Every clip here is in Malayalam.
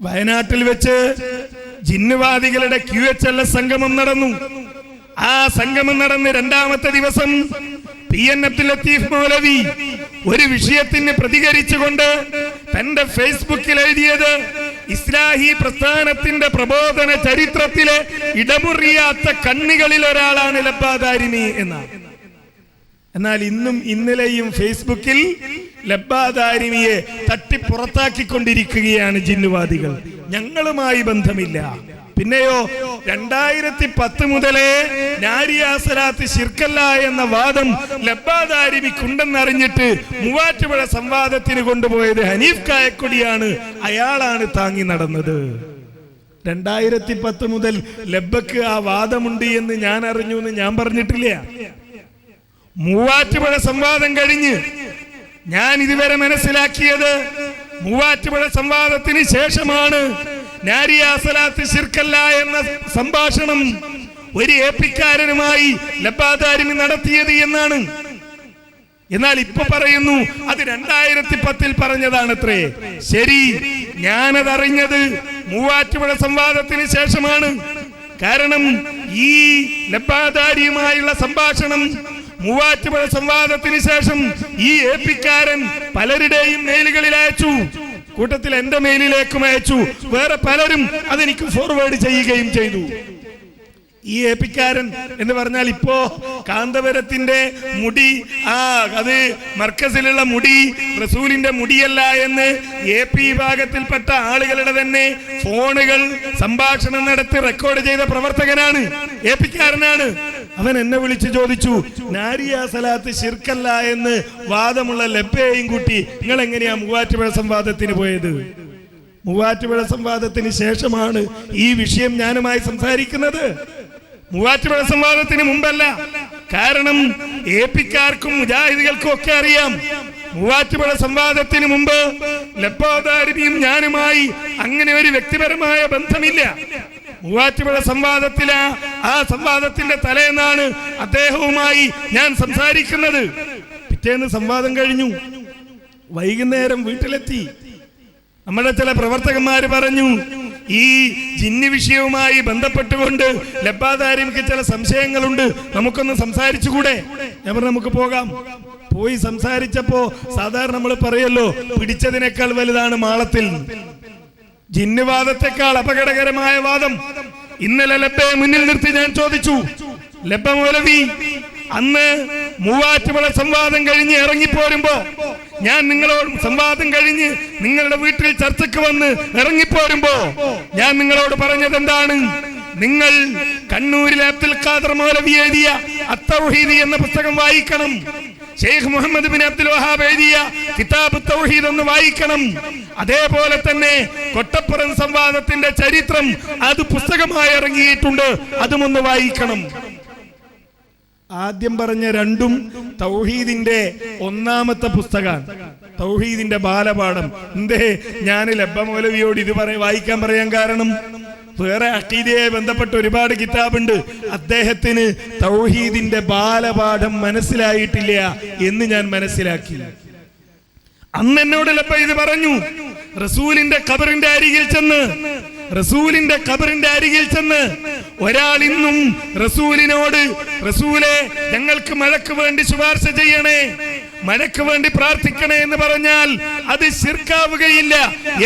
വയനാട്ടിൽ വെച്ച് ജിന്നുവാദികളുടെ ക്യു എച്ച് എൽ എസ് സംഗമം നടന്നു. ആ സംഗമം നടന്ന് രണ്ടാമത്തെ ദിവസം പി എൻ അബ്ദുൽ ലത്തീഫ് മൗലവി ഒരു വിഷയത്തിന് പ്രതികരിച്ചുകൊണ്ട് തന്റെ ഫേസ്ബുക്കിൽ എഴുതിയത് ഇസ്ലാഹി പ്രസ്ഥാനത്തിന്റെ പ്രബോധന ചരിത്രത്തിലെ ഇടമുറിയാത്ത കണ്ണികളിൽ ഒരാളാണ് ലബ്ബാദാരിമി എന്നാണ്. എന്നാൽ ഇന്നും ഇന്നലെയും ഫേസ്ബുക്കിൽ ലബ്ബാദാരിമിയെ തട്ടി പുറത്താക്കിക്കൊണ്ടിരിക്കുകയാണ് ജിന്നുവാദികൾ. ഞങ്ങളുമായി ബന്ധമില്ല. പിന്നെയോ രണ്ടായിരത്തി പത്ത് മുതലേ നാരിയാസലാത്ത് ശിർക്കല്ല എന്ന വാദം ലബ്ബാദാരിമിക്കുണ്ടെന്നറിഞ്ഞിട്ട് മൂവാറ്റുപുഴ സംവാദത്തിന് കൊണ്ടുപോയത് ഹനീഫ് കായക്കൊടിയാണ്. അയാളാണ് താങ്ങി നടന്നത്. രണ്ടായിരത്തി പത്ത് മുതൽ ലബ്ബക്ക് ആ വാദമുണ്ട് എന്ന് ഞാൻ അറിഞ്ഞു എന്ന് ഞാൻ പറഞ്ഞിട്ടില്ല. മൂവാറ്റുപുഴ സംവാദം കഴിഞ്ഞ് ഞാൻ ഇതുവരെ മനസ്സിലാക്കിയത് മൂവാറ്റുപുഴ സംവാദത്തിന് ശേഷമാണ്. ശിർക്കല്ല എന്ന സംഭാഷണം ഒരു ഏപ്പിക്കാരനുമായി ലബാദാരിമി നടത്തിയത് എന്നാണ്. എന്നാൽ ഇപ്പൊ പറയുന്നു അത് രണ്ടായിരത്തി പത്തിൽ പറഞ്ഞതാണത്രേ. ശരി ഞാനതറിഞ്ഞത് മൂവാറ്റുപുഴ സംവാദത്തിന് ശേഷമാണ്. കാരണം ഈ ലബാദാരിയുമായുള്ള സംഭാഷണം മൂവാറ്റുപുഴ സംവാദത്തിന് ശേഷം ഈ ഏപ്പിക്കാരൻ പലരുടെയും മെയിലുകളിൽ അയച്ചു. കൂട്ടത്തിൽ എന്റെ മെയിലിലേക്കും അയച്ചു. വേറെ പലരും അതെനിക്ക് ഫോർവേഡ് ചെയ്യുകയും ചെയ്തു. ഈ ഏപ്പിക്കാരൻ എന്ന് പറഞ്ഞാൽ ഇപ്പോ കാന്തപുരത്തിന്റെ മുടി ആ അത് മർക്കസിലുള്ള മുടി റസൂലിന്റെ മുടിയല്ല എന്ന് എ പി വിഭാഗത്തിൽപ്പെട്ട ആളുകളുടെ തന്നെ ഫോണുകൾ സംഭാഷണം നടത്തി റെക്കോർഡ് ചെയ്ത പ്രവർത്തകനാണ്. ഏപ്പിക്കാരനാണ് അവൻ എന്നെ വിളിച്ച് ചോദിച്ചു നാരിയ സലാത്ത് ശിർക്കല്ല എന്ന് വാദമുള്ള ലബ്ബയെയും കൂട്ടി നിങ്ങൾ എങ്ങനെയാ മൂവാറ്റുപുഴ സംവാദത്തിന് പോയത്? മൂവാറ്റുപുഴ സംവാദത്തിന് ശേഷമാണ് ഈ വിഷയം ഞാനുമായി സംസാരിക്കുന്നത്. മൂവാറ്റുപുഴ സംവാദത്തിന് മുമ്പല്ല. കാരണം എ പിക്കാർക്കും മുജാഹിദികൾക്കും ഒക്കെ അറിയാം. മൂവാറ്റുപുഴ സംവാദത്തിന് മുമ്പ് ലപ്പോദാരിയും ഞാനുമായി അങ്ങനെ ഒരു വ്യക്തിപരമായ ബന്ധമില്ല. മൂവാറ്റുപുഴ സംവാദത്തില ആ സംവാദത്തിന്റെ തലേന്നാണ് അദ്ദേഹവുമായി ഞാൻ സംസാരിക്കുന്നത്. പിറ്റേന്ന് സംവാദം കഴിഞ്ഞു. വൈകുന്നേരം വീട്ടിലെത്തി. നമ്മുടെ ചില പ്രവർത്തകന്മാര് പറഞ്ഞു ഈ ജിന്നി വിഷയവുമായി ബന്ധപ്പെട്ടുകൊണ്ട് ലബ്ബാദാരിക്ക് ചില സംശയങ്ങളുണ്ട്. നമുക്കൊന്ന് സംസാരിച്ചുകൂടെ? ഞാൻ നമുക്ക് പോകാം. പോയി സംസാരിച്ചപ്പോ സാധാരണ നമ്മൾ പറയല്ലോ പിടിച്ചതിനേക്കാൾ വലുതാണ് മാളത്തിൽ. ജിന്നുവാദത്തെക്കാൾ അപകടകരമായ വാദം ഇന്നലെ ലബ്ബയെ മുന്നിൽ നിർത്തി ഞാൻ ചോദിച്ചു. ലബ്ബ മൗലവി അന്ന് മൂവാറ്റുപുഴ സംവാദം കഴിഞ്ഞ് ഇറങ്ങിപ്പോരുമ്പോ ഞാൻ നിങ്ങളോട് സംവാദം കഴിഞ്ഞ് നിങ്ങളുടെ വീട്ടിൽ ചർച്ചയ്ക്ക് വന്ന് ഇറങ്ങിപ്പോരുമ്പോ ഞാൻ നിങ്ങളോട് പറഞ്ഞത് എന്താണ്? നിങ്ങൾ കണ്ണൂരിലെ അബ്ദുൽ ഖാദർ മൗലവി എഴുതിയ അത്തൗഹീദി എന്ന പുസ്തകം വായിക്കണം. ഷെയ്ഖ് മുഹമ്മദ് ബിൻ അബ്ദുൽ വഹാബ് എഴുതിയ കിതാബ് തൗഹീദ് ഒന്ന് വായിക്കണം. അതേപോലെ തന്നെ കൊട്ടപ്പുറം സംവാദത്തിന്റെ ചരിത്രം അത് പുസ്തകമായി ഇറങ്ങിയിട്ടുണ്ട്. അതുമൊന്ന് വായിക്കണം. ആദ്യം പറഞ്ഞ രണ്ടും തൗഹീദിന്റെ ഒന്നാമത്തെ പുസ്തകമാണ് തൗഹീദിന്റെ ബാലപാഠം. എന്തേ? ഞാൻ ലബ്ബ മൗലവിയോട് ഇത് പറയാൻ വായിക്കാൻ പറയാൻ കാരണം വേറെ അക്കീദയെ ബന്ധപ്പെട്ട ഒരുപാട് കിതാബുണ്ട്. അദ്ദേഹത്തിന് തൗഹീദിന്റെ ബാലപാഠം മനസ്സിലായിട്ടില്ല എന്ന് ഞാൻ മനസ്സിലാക്കി. അന്ന് എന്നോട് ലബ്ബ ഇത് പറഞ്ഞു. റസൂലിന്റെ കബറിന്റെ അരികിൽ ചെന്ന് റസൂലിന്റെ കബറിന്റെ അരികിൽ ചെന്ന് ഒരാൾ ഇന്നും റസൂലിനോട് റസൂലെ ഞങ്ങൾക്ക് മഴക്ക് വേണ്ടി ശുപാർശ ചെയ്യണേ മഴക്ക് വേണ്ടി പ്രാർത്ഥിക്കണേ എന്ന് പറഞ്ഞാൽ അത് ശിർക്കാവുകയില്ല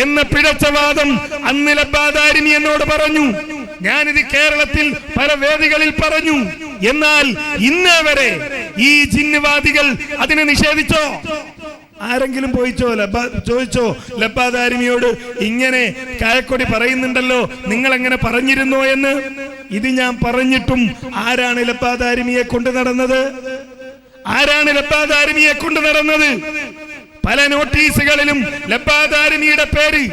എന്ന പിഴച്ച വാദം അന്ന് ലബ്ബാദാരിനി എന്നോട് പറഞ്ഞു. ഞാനിത് കേരളത്തിൽ പല വേദികളിൽ പറഞ്ഞു. എന്നാൽ ഇന്നേ വരെ ഈ ജിന്നുവാദികൾ അതിനെ നിഷേധിച്ചോ? ആരെങ്കിലും പോയിച്ചോ? ലബ ചോദിച്ചോ? ലബാദാരിമിയോട് ഇങ്ങനെ കായക്കൊടി പറയുന്നുണ്ടല്ലോ നിങ്ങൾ എങ്ങനെ പറഞ്ഞിരുന്നോ എന്ന്? ഇത് ഞാൻ പറഞ്ഞിട്ടും ആരാണ് ലബാദാരിമിയെ കൊണ്ടു നടന്നത്? ആരാണ് ലബാദാരിമിയെ കൊണ്ടു നടന്നത്? പല നോട്ടീസുകളിലും ലബാദാരിമിയുടെ പേര്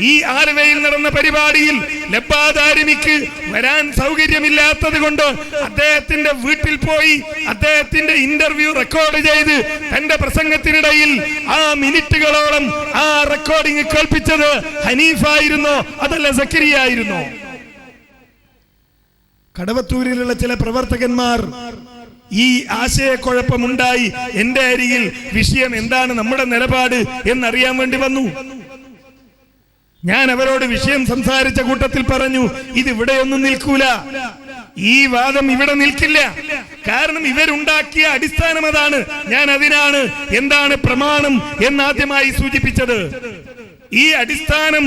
ഈ ആലുവയിൽ നടന്ന പരിപാടിയിൽ ലബാദാരിമിക്ക് വരാൻ സൗകര്യമില്ലാത്തത് കൊണ്ട് അദ്ദേഹത്തിന്റെ വീട്ടിൽ പോയി അദ്ദേഹത്തിന്റെ ഇന്റർവ്യൂ റെക്കോർഡ് ചെയ്ത് തന്റെ പ്രസംഗത്തിനിടയിൽ ആ മിനിറ്റുകളോളം ആ റെക്കോർഡിംഗ് കേൾപ്പിച്ചത് ഹനീഫായിരുന്നോ അതല്ല സക്കരിയായിരുന്നോ. കടവത്തൂരിലുള്ള ചില പ്രവർത്തകന്മാർ ഈ ആശയക്കുഴപ്പമുണ്ടായി എന്റെ അരികിൽ വിഷയം എന്താണ് നമ്മുടെ നിലപാട് എന്നറിയാൻ വേണ്ടി വന്നു. ഞാൻ അവരോട് വിഷയം സംസാരിച്ച കൂട്ടത്തിൽ പറഞ്ഞു ഇത് ഇവിടെയൊന്നും നിൽക്കൂല. ഈ വാദം ഇവിടെ നിൽക്കില്ല. കാരണം ഇവരുണ്ടാക്കിയ അടിസ്ഥാനം അതാണ്. ഞാൻ അതിനാണ് എന്താണ് പ്രമാണം എന്നാദ്യമായി സൂചിപ്പിച്ചത്. ഈ അടിസ്ഥാനം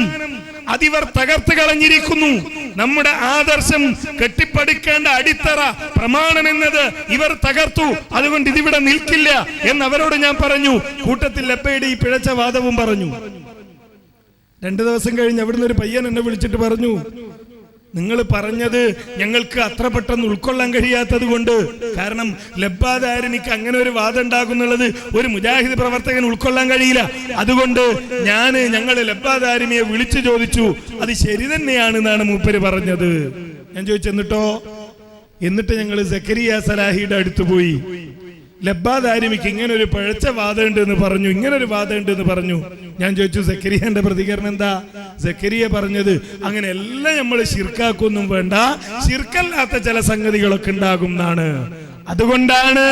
അതിവർ തകർത്ത് കളഞ്ഞിരിക്കുന്നു. നമ്മുടെ ആദർശം കെട്ടിപ്പടുക്കേണ്ട അടിത്തറ പ്രമാണം എന്നത് ഇവർ തകർത്തു. അതുകൊണ്ട് ഇതിവിടെ നിൽക്കില്ല. എന്ന് അവരോട് ഞാൻ പറഞ്ഞു. കൂട്ടത്തിൽ ലബയുടെ ഈ പിഴച്ച വാദവും പറഞ്ഞു. രണ്ടു ദിവസം കഴിഞ്ഞ് അവിടുന്ന് ഒരു പയ്യൻ എന്നെ വിളിച്ചിട്ട് പറഞ്ഞു നിങ്ങൾ പറഞ്ഞത് ഞങ്ങൾക്ക് അത്ര പെട്ടെന്ന് ഉൾക്കൊള്ളാൻ കഴിയാത്തത് കൊണ്ട് കാരണം ലബ്ബാദാരനിക്ക് അങ്ങനെ ഒരു വാദം ഉണ്ടാകുന്നുള്ളത് ഒരു മുജാഹിദ് പ്രവർത്തകൻ ഉൾക്കൊള്ളാൻ കഴിയില്ല. അതുകൊണ്ട് ഞാൻ ഞങ്ങൾ ലബ്ബാദാരിമിയെ വിളിച്ചു ചോദിച്ചു അത് ശരി തന്നെയാണ് എന്നാണ് മൂപ്പര് പറഞ്ഞത്. ഞാൻ ചോദിച്ചു എന്നിട്ടോ? എന്നിട്ട് ഞങ്ങൾ സക്കരിയ സലാഹിയുടെ അടുത്ത് പോയി. ലബ്ബാദാരിമിക്ക് ഇങ്ങനെ ഒരു പഴച്ച വാദമുണ്ട് എന്ന് പറഞ്ഞു ഇങ്ങനെ ഒരു വാദമുണ്ട് എന്ന് പറഞ്ഞു. ഞാൻ ചോദിച്ചു സക്കരിയന്റെ പ്രതികരണം എന്താ? സക്കരിയ പറഞ്ഞത് അങ്ങനെ എല്ലാം നമ്മൾ ശിർക്കാക്കൊന്നും വേണ്ട ശിർക്കല്ലാത്ത ചില സംഗതികളൊക്കെ ഉണ്ടാകും എന്നാണ്. അതുകൊണ്ടാണ്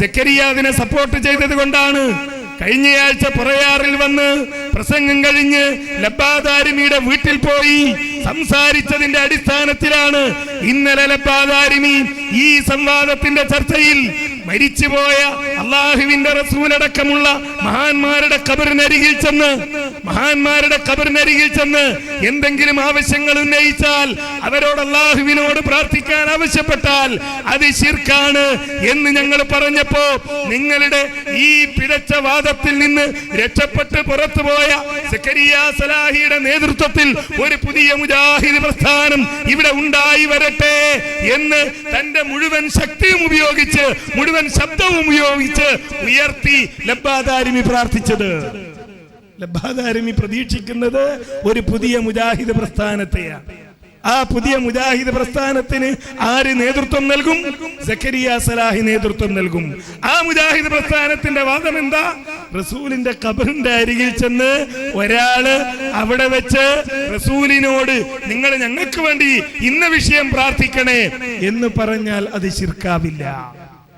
സക്കരിയ അതിനെ സപ്പോർട്ട് ചെയ്തത് കൊണ്ടാണ് കഴിഞ്ഞയാഴ്ച പുറയാറിൽ വന്ന് പ്രസംഗം കഴിഞ്ഞ് ലബ്ബാദാരിമിയുടെ വീട്ടിൽ പോയി സംസാരിച്ചതിന്റെ അടിസ്ഥാനത്തിലാണ് ഇന്നലെ ലബ്ബാദാരിമി ഈ സംവാദത്തിന്റെ ചർച്ചയിൽ മരിച്ചുപോയ അള്ളാഹുവിന്റെ റസൂലടക്കമുള്ള മഹാന്മാരുടെ കബറിനരികിൽ ചെന്ന് മഹാന്മാരുടെ കബറിനരികിൽ ചെന്ന് എന്തെങ്കിലും ആവശ്യങ്ങൾ ഉന്നയിച്ചാൽ അവരോട് അള്ളാഹുവിനോട് പ്രാർത്ഥിക്കാൻ ആവശ്യപ്പെട്ടാൽ അത് ശിർക്കാണ് എന്ന് ഞങ്ങൾ പറഞ്ഞപ്പോ നിങ്ങളുടെ ഈ പിഴച്ച വാദത്തിൽ നിന്ന് രക്ഷപ്പെട്ട് പുറത്തുപോയ സലാഹിയുടെ നേതൃത്വത്തിൽ ഒരു പുതിയ മുജാഹിദ് പ്രസ്ഥാനം ഇവിടെ ഉണ്ടായി വരട്ടെ എന്ന് തന്റെ മുഴുവൻ ശക്തിയും ഉപയോഗിച്ച് മുഴുവൻ ശബ്ദവും ഉപയോഗിച്ച് ഉയർത്തി ലബ്ബാദാരിമി പ്രാർത്ഥിച്ചത്. ലബ്ബാദാരിമി പ്രതീക്ഷിക്കുന്നത് ഒരു പുതിയ മുജാഹിദ് പ്രസ്ഥാനത്തെയാണ്. ആ പുതിയ മുജാഹിദ് പ്രസ്ഥാനത്തിന് ആര് നേതൃത്വം നൽകും? സക്കരിയ സലാഹി നേതൃത്വം നൽകും. ആ മുജാഹിദ് പ്രസ്ഥാനത്തിന്റെ വാദം എന്താ? റസൂലിന്റെ കബറിന്റെ അരികിൽ ചെന്ന് ഒരാൾ അവിടെ വെച്ച് റസൂലിനോട് നിങ്ങൾ ഞങ്ങൾക്ക് വേണ്ടി ഇന്ന വിഷയം പ്രാർത്ഥിക്കണേ എന്ന് പറഞ്ഞാൽ അത് ശിർക്കാവില്ല.